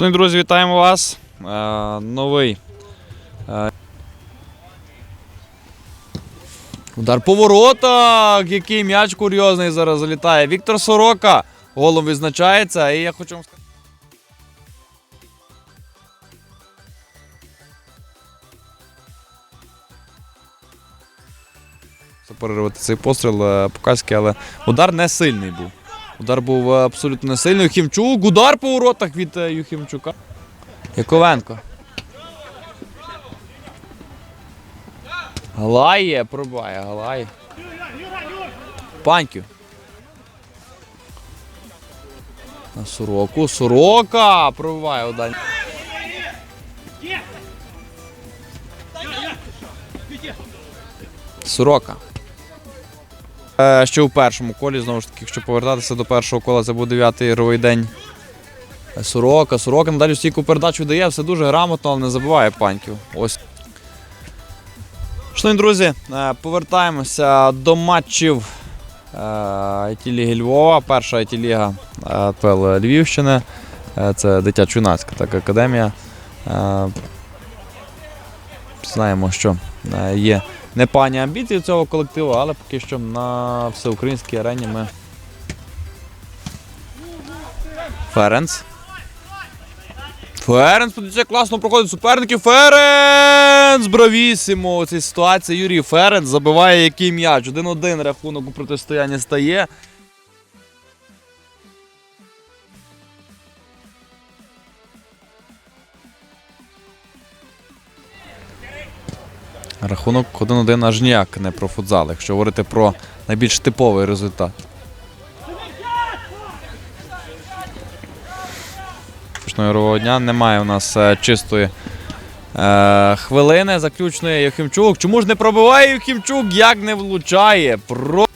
Шановні друзі, вітаємо вас. Е, новий. Е, удар по воротах. Який м'яч курйозний зараз залітає. Віктор Сорока голом відзначається. І я хочу вам сказати. Переривати цей постріл е, Покальський, але удар не сильний був. Удар був е, абсолютно не сильний. Юхімчук, удар по воротах від е, Юхімчука. Яковенко. Галає, пробиває, Галає. Паньків. На Сороку. Сорока! Пробиває удар. Сорока. Е, Ще у першому колі, знову ж таки, якщо повертатися до першого кола, це був дев'ятий ігровий день. Е, Сорока, Сорока надалі стійку передачу дає, все дуже грамотно, але не забиває паньків. Ось. Шановні друзі, е, повертаємося до матчів it ліги Львова. Перша it ліга ПЛ Львівщини. Е, Це дитячо-юнацька так, академія. Е, Знаємо, що е, є непані амбіції цього колективу, але поки що на всеукраїнській арені ми. Ференс. Ференс подивіться, класно проходить суперників. Ференс! Бравісімо у цій ситуації. Юрій Ференс забиває який м'яч. 1-1 рахунок у протистоянні стає. Рахунок 1-1 аж ніяк не про футзал, якщо говорити про найбільш типовий результат. Ігрового дня немає у нас е, чистої е, хвилини заключної Юхімчук. Чому ж не пробиває Юхімчук? Як не влучає? Про...